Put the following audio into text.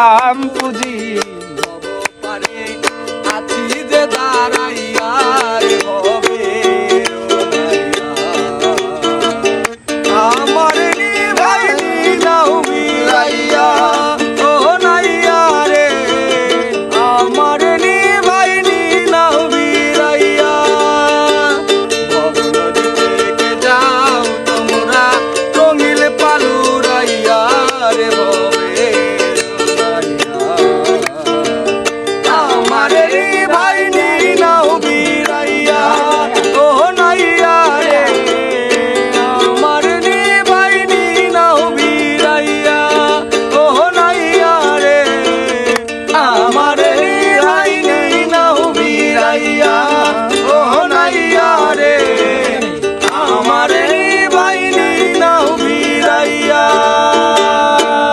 পেলাম বুঝি আছি যে দাঁড়া